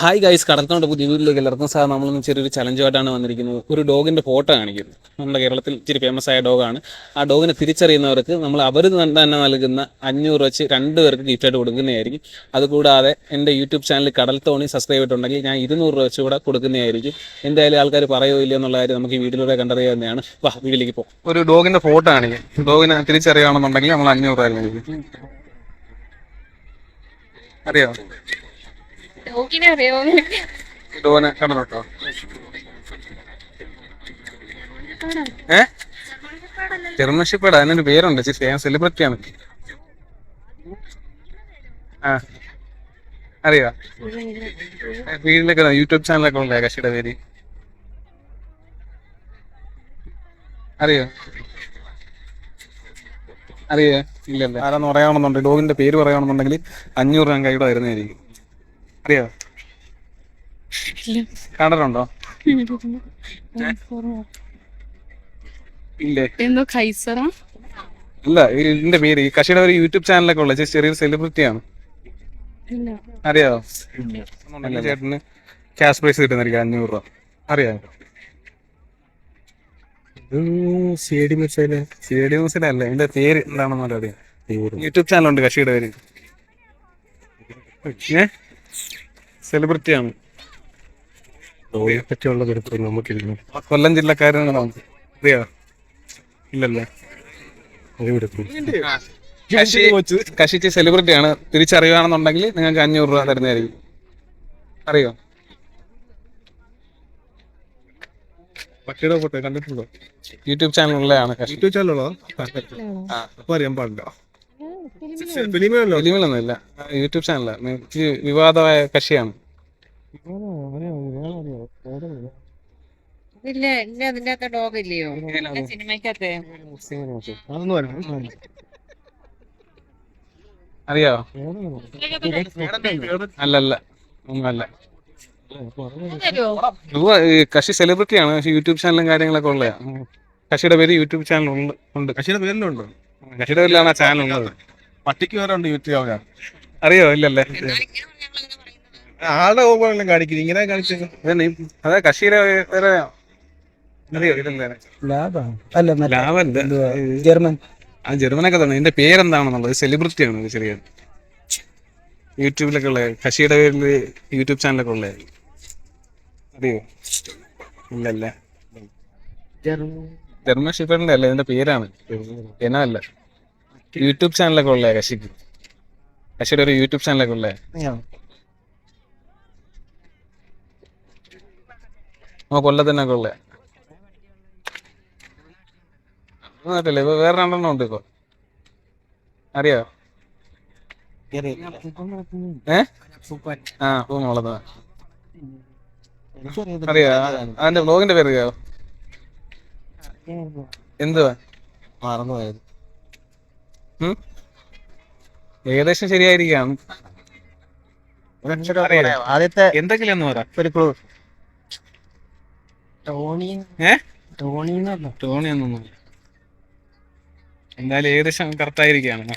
Hi guys കടൽത്തോണ്ട് പുതിയ വീട്ടിലേക്ക് എല്ലാവർക്കും സാർ നമ്മളൊന്ന് ചെറിയൊരു ചലഞ്ചുമായിട്ടാണ് വന്നിരിക്കുന്നത്. ഒരു ഡോഗിന്റെ ഫോട്ടോ കാണിക്കുന്നു. നമ്മുടെ കേരളത്തിൽ ഇച്ചിരി ഫേമസ് ആയ ഡോഗാണ് ആ ഡോഗിനെ തിരിച്ചറിയുന്നവർക്ക് നമ്മൾ അവർ തന്നെ നൽകുന്ന അഞ്ഞൂറ് വെച്ച് രണ്ട് പേർക്ക് ഗിഫ്റ്റായിട്ട് കൊടുക്കുന്നതായിരിക്കും. അതുകൂടാതെ എന്റെ യൂട്യൂബ് ചാനൽ കടൽത്തോണി തോണി സബ്സ്ക്രൈബ് ചെയ്തിട്ടുണ്ടെങ്കിൽ ഞാൻ ഇരുന്നൂറ് രൂപ വെച്ച് കൂടെ കൊടുക്കുന്നതായിരിക്കും. എന്തായാലും ആൾക്കാർ പറയുമോ ഇല്ലയോ എന്നുള്ള കാര്യം നമുക്ക് ഈ വീഡിയോയിലൂടെ തന്നെയാണ്. വാ വീട്ടിലേക്ക് പോകും ഒരു ഡോഗിന്റെ ഫോട്ടോ കാണിക്കും. ഡോഗിനെ തിരിച്ചറിയുകയാണെന്നുണ്ടെങ്കിൽ നമ്മൾ അഞ്ഞൂറ് രൂപ അറിയാമോ ഡോഗിനെ അറിയാമോ ഡോഗിനെ കണ്ടിട്ടുണ്ടോ ഏ? അതിനൊരു പേരുണ്ട്. ചേച്ചി ഞാൻ സെലിബ്രിറ്റി ആണ്. ആ. അറിയാ? വീട്ടിലൊക്കെ യൂട്യൂബ് ചാനലൊക്കെ ഉണ്ട് കക്ഷിയുടെ പേര്. അറിയോ? അറിയോ? ഇല്ലല്ലേ. ആരാന്ന് പറയാണെന്നുണ്ടെങ്കിൽ ഡോഗിന്റെ പേര് പറയുകയാണെന്നുണ്ടെങ്കിൽ അഞ്ഞൂറ് രൂപ കൈയുടെ വരുന്നതായിരിക്കും അറിയോ? കണ്ടിട്ടുണ്ടോ? ഇല്ലേ? എന്തോ ഖൈസറ അല്ല ഇതിന്റെ പേര് ഈ കക്ഷിയുടെ ഒരു യൂട്യൂബ് ചാനലൊക്കെ ഉള്ള ചെറിയൊരു സെലിബ്രിറ്റി ആണ്. അറിയാവോ ചേട്ടന് ക്യാഷ് പ്രൈസ് കിട്ടുന്നതായിരിക്കും അഞ്ഞൂറ് രൂപ. അറിയാമോ C D missile C D ന്യൂസിലല്ല എന്റെ പേര് എന്താണെന്ന് അറിയാം? യൂട്യൂബ് ചാനലുണ്ട് കക്ഷിയുടെ പേര്. ഏ? സെലിബ്രിറ്റിയാണ് ഡോഗിനെ പറ്റിയുള്ള നമുക്കില്ല. കൊല്ലം ജില്ലക്കാരനാണോ അറിയാ ഇല്ലല്ലേ? കശി കശിച്ച് സെലിബ്രിറ്റിയാണ് തിരിച്ചറിയുകയാണെന്നുണ്ടെങ്കിൽ നിങ്ങൾക്ക് അഞ്ഞൂറ് രൂപ തരുന്നതായിരിക്കും. അറിയോ? പട്ടിയുടെ ഫോട്ടോ കണ്ടിട്ടുണ്ടോ? യൂട്യൂബ് ചാനലുള്ളതാണ് യൂട്യൂബ് ചാനലുള്ളോ ആ അപ്പൊ അറിയാൻ പാടില്ല. ഫിലിമിലൊന്നുമില്ല. യൂട്യൂബ് ചാനലാണ് വിവാദമായ കക്ഷിയാണ്. ഇല്ല ഇല്ല അതിന്റെ അകത്ത് ഡോഗ് ഇല്ലയോ? സിനിമക്കകത്തെ അതൊന്നും അറിയാം? അല്ലല്ല. ഒന്നുമല്ല കശി സെലിബ്രിറ്റി ആണ്. സെലിബ്രിറ്റിയാണ് പക്ഷെ യൂട്യൂബ് ചാനലും കാര്യങ്ങളൊക്കെ ഉള്ളയാ. കശിയുടെ പേര് യൂട്യൂബ് ചാനൽ ഉണ്ട് ഉണ്ട്. കശിയുടെ പേരിലുണ്ട് കശിയുടെ പേരിലാണ് ആ ചാനൽ ഉള്ളത്. പട്ടിക്ക് വേറെ ഉണ്ട് യൂട്യൂബ് അറിയോ? ഇല്ലല്ലേ? ആളുടെ ഓപ്പറെല്ലാം കാണിക്കുന്നു ഇങ്ങനെ ഈ- അതെ കക്ഷിയുടെ വേറെ ജർമ്മൻ. ആ ജർമ്മനൊക്കെ തന്നെ. എന്റെ പേരെന്താണെന്നുള്ളത്? സെലിബ്രിറ്റി ആണ് ചെറിയ. യൂട്യൂബിലൊക്കെ ഉള്ള കഷിയുടെ പേരിൽ യൂട്യൂബ് ചാനലൊക്കെ ഉള്ള. അറിയോ? ഇല്ലല്ലേ. ജർമ്മൻ ഷിഫറിന്റെ അല്ല? ഇതിന്റെ പേരാണ്. എന്നല്ല യൂട്യൂബ് ചാനലൊക്കെ ഉള്ള കഷിക്ക് കഷിയുടെ ഒരു യൂട്യൂബ് ചാനലൊക്കെ ഉള്ള. ആ കൊല്ലത്തിനൊക്കെ ഉള്ള നാട്ടില്ലേ ഇപ്പൊ വേറെ രണ്ടെണ്ണം ഉണ്ട് ഇപ്പൊ. അറിയോ? ഏഹ് ആ പൂമുളത്. അറിയോ? അതിന്റെ ബ്ലോഗിന്റെ പേര് അറിയാവോ എന്തുവാ? മറന്നുപോയത്. ഉം? ഏകദേശം ശരിയായിരിക്കാം. എന്തെങ്കിലും ഒന്ന് പറ. ഒരു ക്ലൂ ടോണി ഒന്നും എന്തായാലും ഏകദേശം കറക്റ്റ് ആയിരിക്കാണ്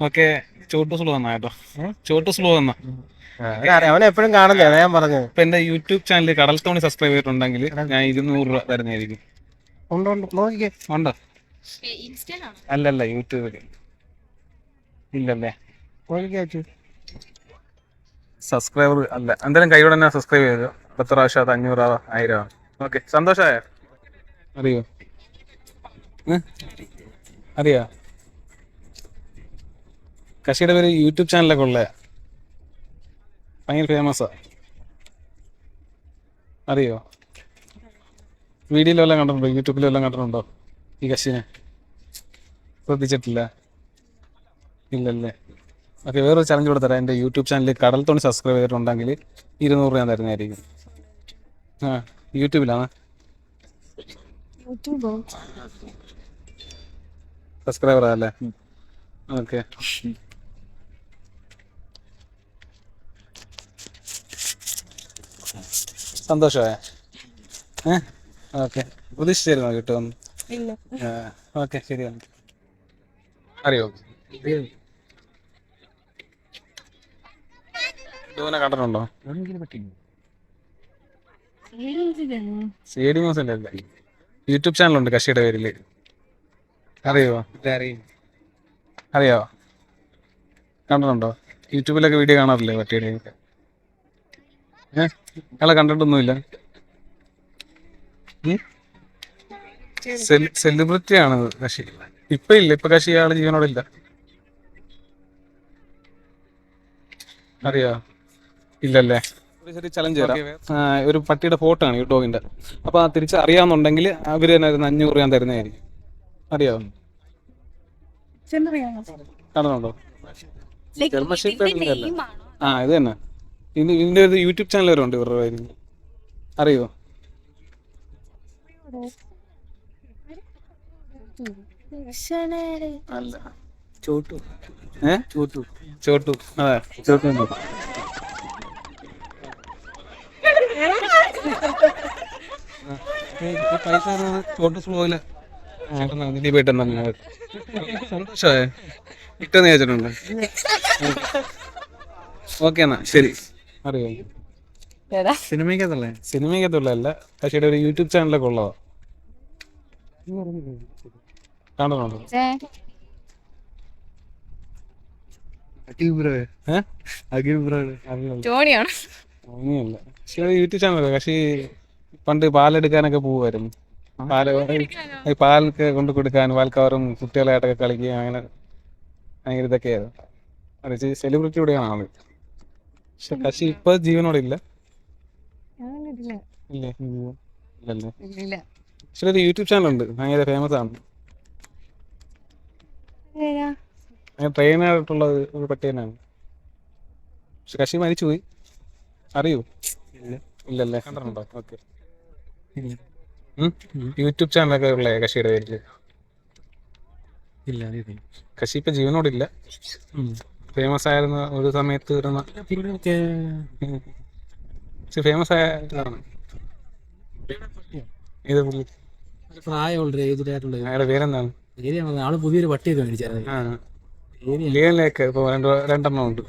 ഓക്കെ ചോട്ടു സ്ലോ വന്നാ കേട്ടോ. ചോട്ടു സ്ലോ വന്നാ. അവനെ എപ്പോഴും കാണില്ല ഞാൻ പറഞ്ഞു ഇപ്പൊ എന്റെ യൂട്യൂബ് ചാനൽ കടൽ തോണി സബ്സ്ക്രൈബ് ചെയ്തിട്ടുണ്ടെങ്കിൽ ഞാൻ ഇരുന്നൂറ് രൂപ തരുന്നതായിരിക്കും. ഉണ്ട് അല്ലല്ല യൂട്യൂബിൽ. ഇല്ലല്ലേ? സബ്സ്ക്രൈബർ അല്ല എന്തായാലും കൈയോടെ തന്നെ സബ്സ്ക്രൈബ് ചെയ്തു? പത്ത് പ്രാവശ്യം അത് അഞ്ഞൂറ് ആയിരം ഓക്കെ സന്തോഷമായ? അറിയാ? അറിയോ? കശിയുടെ പേര് യൂട്യൂബ് ചാനലൊക്കെ ഉള്ള? ഭയങ്കര ഫേമസാ അറിയോ? വീഡിയോയിലെല്ലാം കണ്ടിട്ടുണ്ടോ? യൂട്യൂബിലെല്ലാം കണ്ടിട്ടുണ്ടോ? ഈ കശിനെ? ശ്രദ്ധിച്ചിട്ടില്ല? ഇല്ലല്ലേ? ഓക്കെ വേറൊരു ചലഞ്ച് കൂടെ തരാം. എന്റെ യൂട്യൂബ് ചാനൽ കടൽ തോണി സബ്സ്ക്രൈബ് ചെയ്തിട്ടുണ്ടെങ്കിൽ ഇരുന്നൂറ് ഞാൻ തരുന്നതായിരിക്കും. ആ യൂട്യൂബിലാണ്? യൂട്യൂബോ? സബ്സ്ക്രൈബർ അല്ലേ ഓക്കെ. സന്തോഷമായ? ഏ? ഓക്കെ. പ്രതീക്ഷിച്ചായിരുന്നോ കിട്ടുമെന്ന്? ഓക്കെ ശരി അറിയോ? കണ്ടിട്ടുണ്ടോ? സി ഡി മോസല്ലേ അല്ല യൂട്യൂബ് ചാനലുണ്ട് കഷിയുടെ പേരിൽ. അറിയോ? അറിയോ? കണ്ടിട്ടുണ്ടോ? യൂട്യൂബിലൊക്കെ വീഡിയോ കാണാറില്ലേ പട്ടിയുടെ ഏഹ് അയാളെ കണ്ടിട്ടൊന്നുമില്ല. സെലിബ്രിറ്റി ആണ് കശി. ഇപ്പൊ ഇല്ല ഇപ്പൊ കശി ആൾ ജീവനോടില്ല അറിയോ? ഇല്ലല്ലേ? ഒരു ചെറിയ ചലഞ്ച് തരാം. ഒരു പട്ടിയുടെ ഫോട്ടോ ആണ് ഈ ഡോഗിന്റെ അപ്പൊ ആ തിരിച്ച് അറിയാന്നുണ്ടെങ്കിൽ അവർ തന്നെ ഒരു അഞ്ഞൂറ് ഞാൻ തരുന്നതായിരിക്കും. അറിയാവുന്നു കാണുന്നുണ്ടോ? ആ ഇത് തന്നെ. ഇനി ഇതിന്റെ ഒരു യൂട്യൂബ് ചാനൽ വരെ ഉണ്ട് ഇവരുടെ അറിയോ? ചോട്ടു. ഏ? ചോട്ടു. ചോട്ടു. അതെ. ചോട്ടു പൈസ ചോട്ടു സ്ലോയിൽ നീ പോയിട്ട് എന്താ സന്തോഷമായ ഇട്ടെന്ന് ചോദിച്ചിട്ടുണ്ട് ഓക്കെ എന്നാ ശരി അറിയോ സിനിമയ്ക്കകത്തല്ലേ സിനിമയ്ക്കകത്തുള്ളതല്ല പക്ഷേ ഒരു യൂട്യൂബ് ചാനലൊക്കെ ഉള്ളതാ കാണുന്നുണ്ടോ അഖിൽ ബ്രോ അഖിൽ ബ്രോ ടോണിയാണ് അങ്ങനെയല്ല. പക്ഷേ യൂട്യൂബ് ചാനൽ പക്ഷേ പണ്ട് പാലെടുക്കാനൊക്കെ പോവുമായിരുന്നു. പാൽ ഈ പാലൊക്കെ കൊണ്ട് കൊടുക്കാൻ പാൽക്കവറും കുട്ടികളായിട്ടൊക്കെ കളിക്കുക അങ്ങനെ ഭയങ്കര ഇതൊക്കെയായിരുന്നു അത് സെലിബ്രിറ്റി കൂടെയാണ് ആൾ. പക്ഷെ കശി ഇപ്പൊ ജീവനോടെ ഇല്ല. ഇല്ലേ. ഇല്ലല്ലേ? ഇല്ല. പക്ഷെ ഒരു യൂട്യൂബ് ചാനൽ ഉണ്ട് ഭയങ്കര ഫേമസ് ആണ് ട്രെയിനായിട്ടുള്ള ഒരു പട്ടിയനാണ്. പക്ഷെ കശി മരിച്ചുപോയി. അറിയൂ? ഇല്ലല്ലേ? കണ്ടിട്ടുണ്ടോ? ഓക്കെ. യൂട്യൂബ് ചാനലൊക്കെ ഉള്ള കശിയുടെ പേരിൽ? ഇല്ല കശി ഇപ്പൊ ജീവനോടില്ല. ഫേമസ് ആയിരുന്ന ഒരു സമയത്ത് വരുന്ന ഫേമസ് ആയ ഏത് പുള്ളി? പ്രായമുള്ള ഏജിലായിട്ടുള്ള അയാളുടെ പേരെന്താണ്? ആൾ പുതിയൊരു പട്ടിയൊക്കെ മേടിച്ചായിരുന്നു ഇപ്പൊ രണ്ട് രണ്ടെണ്ണം ഉണ്ട്.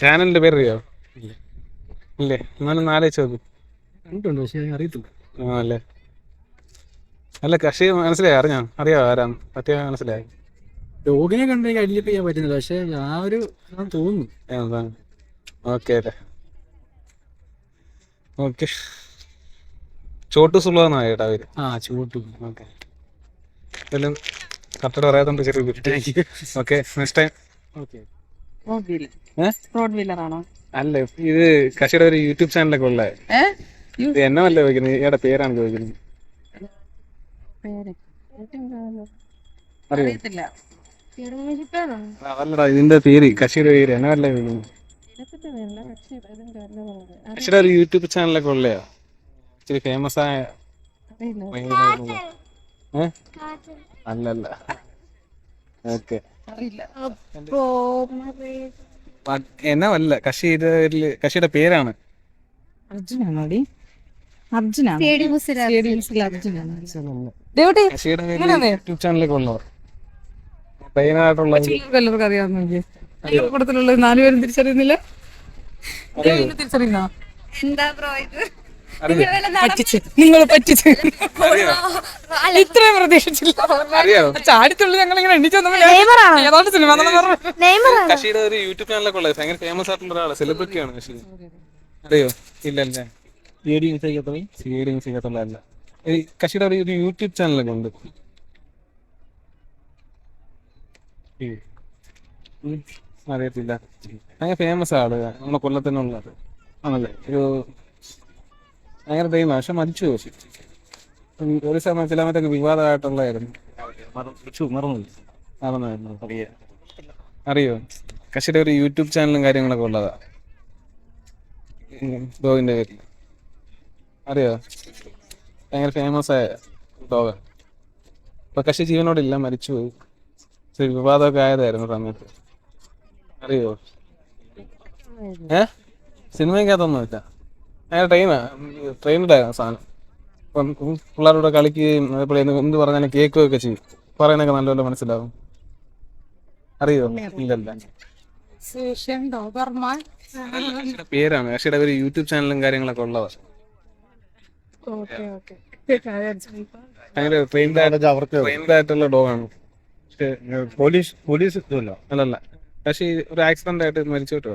ചാനലിന്റെ പേര് ഇല്ലേ? എന്നാലും ആലോചിച്ച് നോക്ക്. കണ്ടിട്ടുണ്ട് പക്ഷേ അറിയത്തില്ല. ആ അല്ലേ? അല്ല കക്ഷി മനസ്സിലായി? അറിഞ്ഞോ? അറിയാവോ ആരാന്ന്? പറ്റിയ മനസ്സിലായി? ഡോഗിനെ കണ്ടെങ്കിൽ ഐഡന്റിഫൈ ചെയ്യാൻ പറ്റുന്നില്ല പക്ഷെ ആ ഒരു തോന്നുന്നു. എന്താണ് ഓക്കെ അല്ലേ? ഓക്കെ. ചോട്ടു സുള്ളതെന്നാ കേട്ടാ അവർ ആ ചൂട്ടു. ഓക്കെ. എന്തായാലും കറക്റ്റ് പറയാത്തോണ്ട് ചെറിയ okay next time okay. Rottweiler ആണോ? അല്ല ഇത് കശിയുടെ ഒരു യൂട്യൂബ് ചാനലൊക്കെ ഉള്ള. എന്നല്ല ചോദിക്കുന്നത്? ഇയാളുടെ പേരാണ് ചോദിക്കുന്നത്. അതല്ലടാ ഇതിന്റെ പേര് കശിയുടെ പേര്. എന്നല്ല ചോദിക്കുന്നത് കശിയുടെ ഒരു യൂട്യൂബ് ചാനലൊക്കെ ഉള്ളയോ ഇച്ചിരി ഫേമസ് ആയ അല്ലല്ല. ഓക്കെ. അറിയില്ല. എന്നാ അല്ല കഷി ഇത് ഇതിൽ കഷിയുടെ പേരാണ്. അർജുനാണോടി? അർജുനാണ്. യൂട്യൂബ് എല്ലാവർക്കും നാലുപേരും തിരിച്ചറിയുന്നില്ല? തിരിച്ചറിയുന്നോ എന്താ ബ്രോ ഇത്? പറ്റിച്ച്. നിങ്ങൾ പറ്റിച്ച്. ഇത്രയും പ്രതീക്ഷിച്ചില്ല. ചാടിത്തുള്ളി ഞങ്ങൾ ഇങ്ങനെ എണ്ണിച്ചു ഏതാണ്ട് സിനിമ കഷിയുടെ ഒരു യൂട്യൂബ് ചാനലൊക്കെ ഉള്ളത്. ഭയങ്കര ഫേമസ് ആയിട്ടുള്ള ഒരാൾ. സെലിബ്രിറ്റിയാണ് കഷി അറിയോ ഇല്ലല്ലേ സീഡിങ് ചെയ്യാത്തുള്ളതല്ല ഈ കഷിയുടെ ഒരു ഒരു യൂട്യൂബ് ചാനലൊക്കെ ഉണ്ട്. അറിയത്തില്ല. ഭയങ്കര ഫേമസ് ആൾ. നമ്മുടെ കൊല്ലത്തിനുള്ളത്. ആണല്ലേ? ഒരു ഭയങ്കര ദൈവം. പക്ഷെ മരിച്ചു പക്ഷെ ഒരു സമയം ചില മറ്റൊക്കെ വിവാദമായിട്ടുള്ളതായിരുന്നു. അറിയാം. അറിയോ? കശിയുടെ ഒരു യൂട്യൂബ് ചാനലും കാര്യങ്ങളൊക്കെ ഉള്ളതാ. ഡോഗിന്റെ പേരിൽ. അറിയോ? ഭയങ്കര ഫേമസ് ആയ ഡോഗ് ഇപ്പൊ കക്ഷി ജീവനോടില്ല മരിച്ചുപോയി പോയി. വിവാദമൊക്കെ ആയതായിരുന്നു സമയത്ത്. അറിയോ? ഏ? സിനിമയ്ക്കകത്തൊന്നുമില്ല. ട്രെയിനാ സാധനം. അപ്പം പിള്ളേരോട് കളിക്കുകയും അതേപോലെ എന്ത് പറഞ്ഞാലും പറഞ്ഞാലും കേൾക്കുകയൊക്കെ ചെയ്യും. പറയുന്നൊക്കെ നല്ലപോലെ മനസ്സിലാവും. അറിയോ? ഇല്ലല്ല. പേരാണ്. കക്ഷിയുടെ ഒരു യൂട്യൂബ് ചാനലും കാര്യങ്ങളൊക്കെ ഉള്ളവർ ഓക്കെ ഓക്കെ. ഭയങ്കര ട്രെയിൻഡ് അവർക്ക് ആയിട്ടുള്ള ഡോഗാണ്. പോലീസ് അല്ലല്ല. പക്ഷേ ഒരു ആക്സിഡന്റ് ആയിട്ട് മരിച്ചു വിട്ടു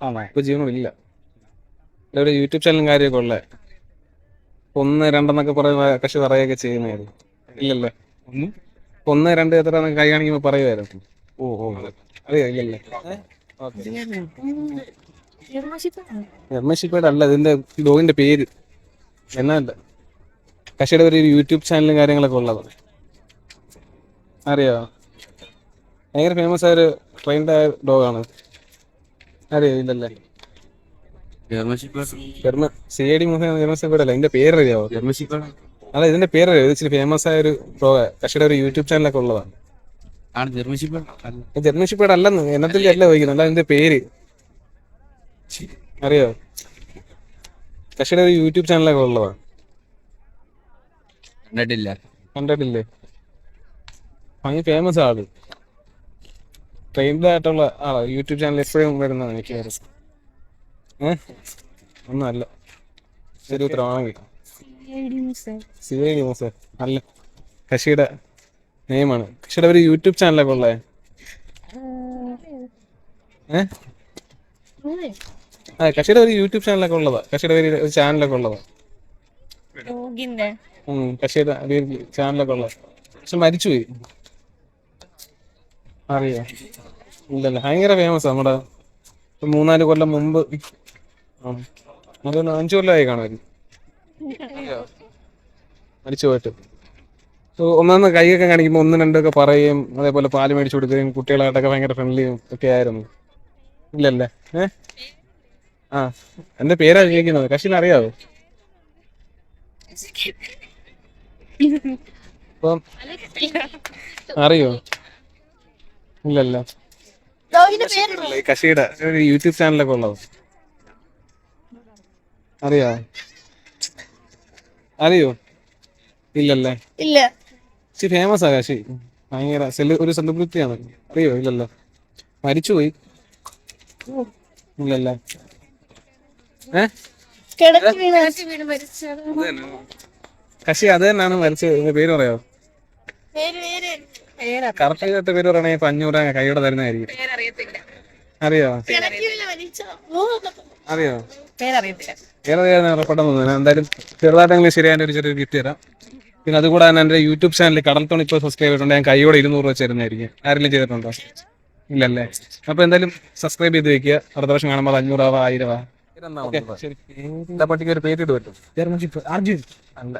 ആണോ? ഇപ്പൊ ജീവനമില്ല. ഒരു യൂട്യൂബ് ചാനലും കാര്യമൊക്കെ ഉള്ള. ഒന്ന് രണ്ടെന്നൊക്കെ പറയുമ്പോ കക്ഷി പറയുകയൊക്കെ ചെയ്യുന്നതായിരുന്നു. ഇല്ലല്ലേ. ഒന്ന്? ഒന്ന് രണ്ട് എത്ര കൈ കാണിക്കുമ്പോ പറയുമായിരുന്നു ഓ ഓ. അറിയോ ഇല്ലല്ലേ. മെമ്പർഷിപ്പേഡ് അല്ല ഇതിന്റെ ഡോഗിന്റെ പേര്. എന്നല്ല കക്ഷിയുടെ ഒരു യൂട്യൂബ് ചാനലും കാര്യങ്ങളൊക്കെ ഉള്ളത്. അറിയോ ഭയങ്കര ഫേമസ് ആയ ഒരു ട്രെയിൻഡ് ആയ ഡോഗാണ്. അറിയോ ഇല്ലല്ലേ. സി ഐ ഡി ജർമ്മസിപ്പേഡ് അല്ല ഇതിന്റെ പേര് അറിയാവോ അല്ല ഇതിന്റെ പേര് അറിയാം ഇത് ഇച്ചിരി ഫേമസ് ആയ ഒരു കക്ഷിയുടെ ഒരു യൂട്യൂബ് ചാനലൊക്കെ ഉള്ളതാണ്. ജർമ്മൻഷിപ്പേഡ് അല്ലെന്ന് എന്നത്തിൽ അല്ല ചോദിക്കുന്നത് അല്ല ഇതിന്റെ പേര്. അറിയോ? കക്ഷിയുടെ ഒരു യൂട്യൂബ് ചാനലൊക്കെ ഉള്ളതാണ്. കണ്ടിട്ടില്ല. കണ്ടിട്ടില്ലേ? ഭയങ്കര ഫേമസ് ആൾ. ട്രെയിൻഡ് ആയിട്ടുള്ള ആ യൂട്യൂബ് ചാനൽ എപ്പോഴും വരുന്നതാണ് എനിക്ക് ഏഹ് ഒന്നുമല്ല ശരി ഉത്തരവാണെങ്കിൽ സി ഐ ഡി മോസെ അല്ല കശിയുടെ നെയിമാണ്. കശിയുടെ ഒരു യൂട്യൂബ് ചാനലൊക്കെ ഉള്ളേ? ഏഹ് കശിയുടെ ഒരു യൂട്യൂബ് ചാനലൊക്കെ ഉള്ളതാ. കശിയുടെ ഒരു ഒരു ചാനലൊക്കെ ഉള്ളതാ. കശിയുടെ കക്ഷിയുടെ ചാനലൊക്കെ ഉള്ളത്. പക്ഷെ മരിച്ചുപോയി. അറിയോ. ഇല്ലല്ല. ഭയങ്കര ഫേമസ് നമ്മുടെ. മൂന്നാൽ കൊല്ലം മുമ്പ് അതൊരു അഞ്ചു കൊല്ലമായി കാണുമായിരുന്നു മരിച്ചു പോയിട്ട്. സോ ഒന്നാന്ന് കൈയൊക്കെ കാണിക്കുമ്പോൾ ഒന്ന് രണ്ടൊക്കെ പറയും. അതേപോലെ പാൽ മേടിച്ചു കൊടുക്കുകയും കുട്ടികളായിട്ടൊക്കെ ഭയങ്കര ഫ്രണ്ട്ലിയും ഒക്കെ ആയിരുന്നു. ഇല്ലല്ലേ? ഏ? ആ. എന്റെ പേരാ ചോദിക്കുന്നത് കക്ഷിനെ അറിയാവോ? അപ്പം അറിയോ? ഇല്ലല്ലോ. ഒരു യൂട്യൂബ് ചാനലൊക്കെ ഉള്ളത്. അറിയോ? അറിയോ? ഇല്ലല്ലേ? ഇല്ല. ഇച്ചിരി ഫേമസ് ആ കാശി. ഭയങ്കര സെലി ഒരു സെലിബ്രിറ്റിയാണ് അറിയോ? ഇല്ലല്ലോ. മരിച്ചുപോയി. ഇല്ലല്ലേ? ഏ? കശി അത് തന്നെയാണ് മരിച്ചത് പേര് പറയാമോ പേര് പേര്. പേര്. കറക്റ്റ് ചെയ്തിട്ട് പേര് പറയണേ ഇപ്പൊ അഞ്ഞൂറ് കൈയോടെ തരുന്നതായിരിക്കും. അറിയോ? അറിയോ? പേരറിയത്തില്ല. ഏതാണ് പെട്ടെന്ന് തോന്നുന്നു. എന്തായാലും ചെറുതായിട്ടെങ്കിലും ശരിയായ ഒരു ചെറിയ ഗിഫ്റ്റ് തരാം. പിന്നെ അതുകൂടെ തന്നെ എന്റെ യൂട്യൂബ് ചാനൽ കടൽത്തോണി തോണി ഇപ്പോൾ സബ്സ്ക്രൈബ് ചെയ്തിട്ടുണ്ട്. ഞാൻ കൈയോടെ ഇരുന്നൂറ് രൂപ ചേരുന്നതായിരിക്കും. ആരെങ്കിലും ചെയ്തിട്ടുണ്ടോ? ഇല്ലല്ലേ? അപ്പൊ എന്തായാലും സബ്സ്ക്രൈബ് ചെയ്ത് വെക്കുക. അടുത്ത വർഷം കാണുമ്പോൾ അഞ്ഞൂറ് ആവാ ആയിരം ആവാ. പട്ടിക്ക് ഒരു പേര് ഇട്ട് പറ്റും അല്ല.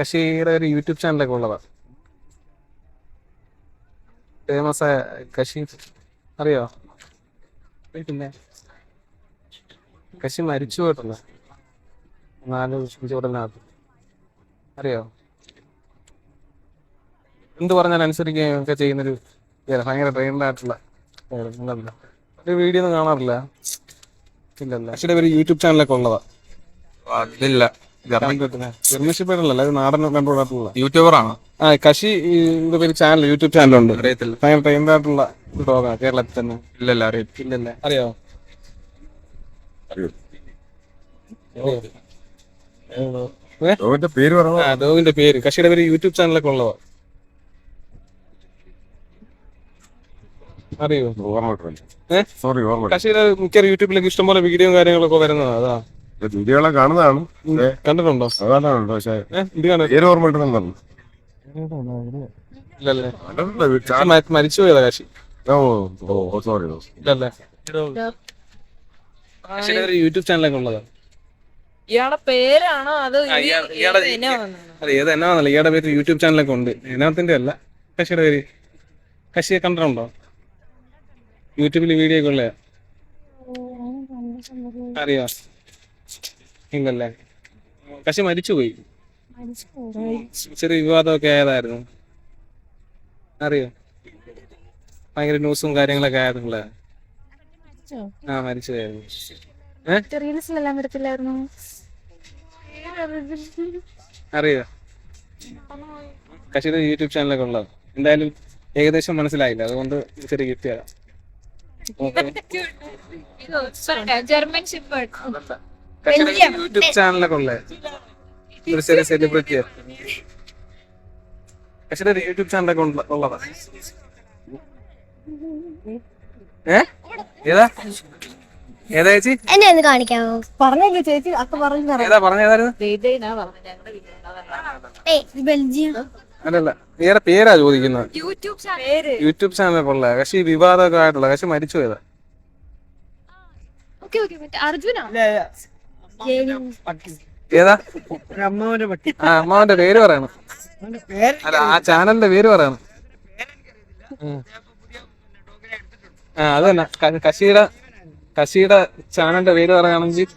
കശിയുടെ ഒരു യൂട്യൂബ് ചാനലൊക്കെ ഉള്ളതാ. ഫേമസ് ആയ കശി അറിയോ? പിന്നെ? കശി മരിച്ചു പോയിട്ടുള്ള നാല് ചൂടനകത്ത് അറിയോ? എന്ത് പറഞ്ഞാൽ അനുസരിക്കുകയും ഒക്കെ ചെയ്യുന്നൊരു. ഭയങ്കര ട്രെയിൻഡ് ആയിട്ടുള്ള. ഒരു വീഡിയോ ഒന്നും കാണാറില്ല. ഇല്ലല്ല. കശിയുടെ ഒരു യൂട്യൂബ് ചാനലൊക്കെ ഉള്ളതാ. അതില്ല നാടൻ ആ കശി ഇതിന്റെ പേര് ചാനൽ യൂട്യൂബ് ചാനലുണ്ട് അറിയത്തില്ല. ഭയങ്കര ട്രെയിൻഡ് ആയിട്ടുള്ള ഡോഗാണ് കേരളത്തിൽ തന്നെ. ഇല്ലല്ല അറിയത്തില്ല. ഇല്ലല്ലേ? അറിയോ? ലോകന്റെ പേര് പറഞ്ഞു ഡോഗിന്റെ പേര്. കശിയുടെ പേര് യൂട്യൂബ് ചാനലൊക്കെ ഉള്ളതാ. അറിയോ? സോറി മിക്ക യൂട്യൂബിലേക്ക് ഇഷ്ടംപോലെ വീഡിയോയും കാര്യങ്ങളൊക്കെ വരുന്നതാ. അതാ. വീഡിയോകളെ കാണുന്നതാണ്. കണ്ടിട്ടുണ്ടോ? അതാണ് പക്ഷേ പേര് ഓർമ്മ കാശി ഓ ഓ സോറി ഇല്ലല്ലേ? ഒരു യൂട്യൂബ് ചാനലൊക്കെ ഉള്ളതാ. ഇയാളെ പേരാണോ അത് ഇയാളെ അതെ ഏത് എന്നാന്നല്ല ഇയാളുടെ പേര് യൂട്യൂബ് ചാനലൊക്കെ ഉണ്ട്. എന്നാത്തിന്റെ അല്ല. കശിയുടെ പേര് കശിയെ കണ്ടിട്ടുണ്ടോ? യൂട്യൂബിൽ വീഡിയോ ഒക്കെ ഉള്ള അറിയോ? ഇല്ലല്ലേ? കശി മരിച്ചുപോയി. ചെറിയ വിവാദമൊക്കെ ആയതായിരുന്നു. അറിയോ? ഭയങ്കര ന്യൂസും കാര്യങ്ങളൊക്കെ ആയിരുന്നില്ല ആ മരിച്ചതായിരുന്നു. റീൽസിലെല്ലാം വരത്തില്ലായിരുന്നു? അറിയോ കശിയുടെ യൂട്യൂബ് ചാനലൊക്കെ ഉള്ളത് എന്തായാലും ഏകദേശം മനസ്സിലായില്ല. അതുകൊണ്ട് ചെറിയ ഗിഫ്റ്റ് തരാം ജർമ്മൻ യൂട്യൂബ് ചാനലൊക്കെ ഉള്ളത് ഒരു ചെറിയ സെലിബ്രിറ്റി യൂട്യൂബ് ചാനലൊക്കെ ഉള്ള- ഉള്ളതാ. ഏ? ഏതാ? ഏതാ ചേച്ചി? എന്നെ ഒന്ന് കാണിക്കാമോ പറഞ്ഞല്ലേ ചേച്ചി? അക്ക പറഞ്ഞു ഏതാ പറഞ്ഞ ഏതായിരുന്നു ഏയ് ബെൽജിയം. അല്ലല്ല വേറെ പേരാ ചോദിക്കുന്നത്. YouTube channel. യൂട്യൂബ് ചാനലൊക്കെ ഉള്ള പക്ഷേ ഈ വിവാദമൊക്കെ ആയിട്ടുള്ള കക്ഷി മരിച്ചു പോയതാ. ഏതാ? അമ്മാവന്റെ പട്ടി. ആ അമ്മാവന്റെ പേര് പറയണം. അല്ല ആ ചാനലിന്റെ പേര് പറയണം. അത് തന്നെ. കശിയുടെ കശിയുടെ ചാനലിന്റെ പേര് പറയുകയാണെങ്കിൽ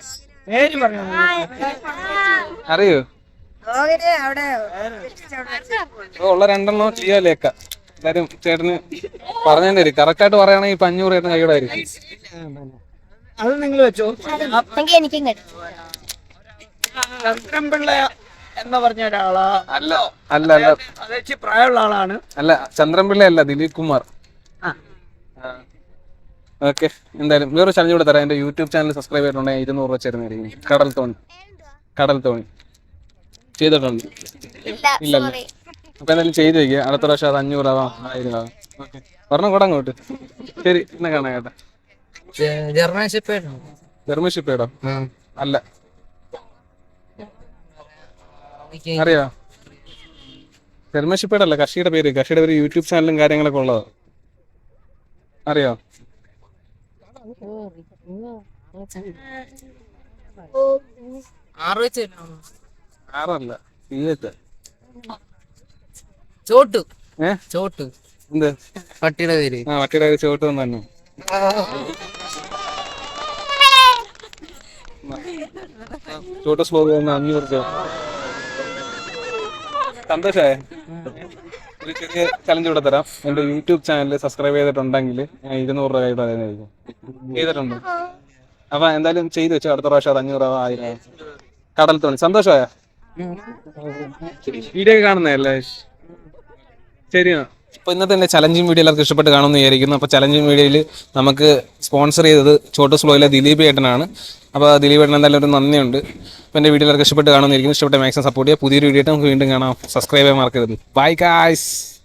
അറിയോ? ഉള്ള രണ്ടെണ്ണം ചെയ്യാലേക്ക എല്ലാരും ചേട്ടന് പറഞ്ഞതിന്റെ വരും കറക്റ്റ് ആയിട്ട് പറയുകയാണെങ്കിൽ ഇപ്പൊ അഞ്ഞൂറ് ചേട്ടൻ കൈയുടെ ആയിരിക്കും. അത് നിങ്ങൾ വെച്ചോ. എങ്കിൽ എനിക്കും കിട്ടും. ചന്ദ്രൻപിള്ള എന്ന് പറഞ്ഞ ഒരാളാ. അല്ല. അല്ല അല്ല. പ്രായമുള്ള ആളാണ്. അല്ല ചന്ദ്രൻപിള്ള അല്ല ദിലീപ് കുമാർ. ആ. ഓക്കെ. എന്തായാലും വേറൊരു ചലഞ്ച് കൂടെ തരാം. എന്റെ യൂട്യൂബ് ചാനൽ സബ്സ്ക്രൈബ് ചെയ്തിട്ടുണ്ടെങ്കിൽ ഇരുന്നൂറ് രൂപ ചേരുന്നതായിരിക്കും കടൽ തോണി. കടൽ തോണി. ചെയ്തിട്ടുണ്ട്. ഇല്ല സോറി അപ്പൊ എന്തായാലും ചെയ്ത് വെക്കുക അടുത്ത പ്രാവശ്യം അത് അഞ്ഞൂറ് ആവാം ആയിരം ആവാം. ഓക്കെ. പറഞ്ഞ കൂടെ അങ്ങോട്ട് ശരി എന്നാ കാണാം കേട്ടോ. ജർമ്മൻ ഇടോ അല്ല. അറിയോ? ജർമ്മൻ കഷിയുടെ പേര്. കഷിയുടെ പേര് യൂട്യൂബ് ചാനലും കാര്യങ്ങളൊക്കെ ഉള്ളതാ. അറിയോ? ആറ് വെച്ച് ആറല്ല തീയത്ത് ചോട്ടു. ഏ? ചോട്ടു. എന്ത്? പട്ടിയുടെ പേര്. ആ വട്ടിയുടെ പേര് ചോട്ട് തന്നെ. ചോട്ട് സ്ലോഗ് ഒന്ന് അഞ്ഞൂറ് രൂപ സന്തോഷമായ ഒരു ചെറിയ ചലഞ്ച് ഇവിടെ തരാം. എന്റെ യൂട്യൂബ് ചാനൽ സബ്സ്ക്രൈബ് ചെയ്തിട്ടുണ്ടെങ്കിൽ ഇരുന്നൂറ് രൂപ ആയിട്ട് ചെയ്തിട്ടുണ്ട്. അപ്പൊ എന്തായാലും ചെയ്തു വെച്ചു. അടുത്ത പ്രാവശ്യം അത് അഞ്ഞൂറ് രൂപ ആയിരം കടൽ തോണി. സന്തോഷമായ? വീഡിയോ കാണുന്നതല്ലേ ശരിയാ. അപ്പോൾ ഇന്നത്തെ എന്റെ ചലഞ്ചിങ് വീഡിയോ എല്ലാവർക്കും ഇഷ്ടപ്പെട്ട് കാണുമെന്ന് വിചാരിക്കുന്നു. അപ്പോൾ ചലഞ്ചിങ് വീഡിയോയിൽ നമുക്ക് സ്പോൺസർ ചെയ്തത് ചോട്ടു സ്ലോയിലെ ദിലീപ് ഏട്ടനാണ്. അപ്പോൾ ദിലീപ് ഏട്ടൻ എന്തായാലും ഒരു നന്ദിയുണ്ട്. അപ്പോൾ എന്റെ വീഡിയോ ഇഷ്ടപ്പെട്ട് കാണുമെന്ന് ഇരിക്കുന്നു. ഇഷ്ടപ്പെട്ട മാക്സിമം സപ്പോർട്ട് ചെയ്യുക. പുതിയൊരു വീഡിയോ നമുക്ക് വീണ്ടും കാണാം. സബ്സ്ക്രൈബ് ചെയ്യാൻ മറക്കരുത്. Bye guys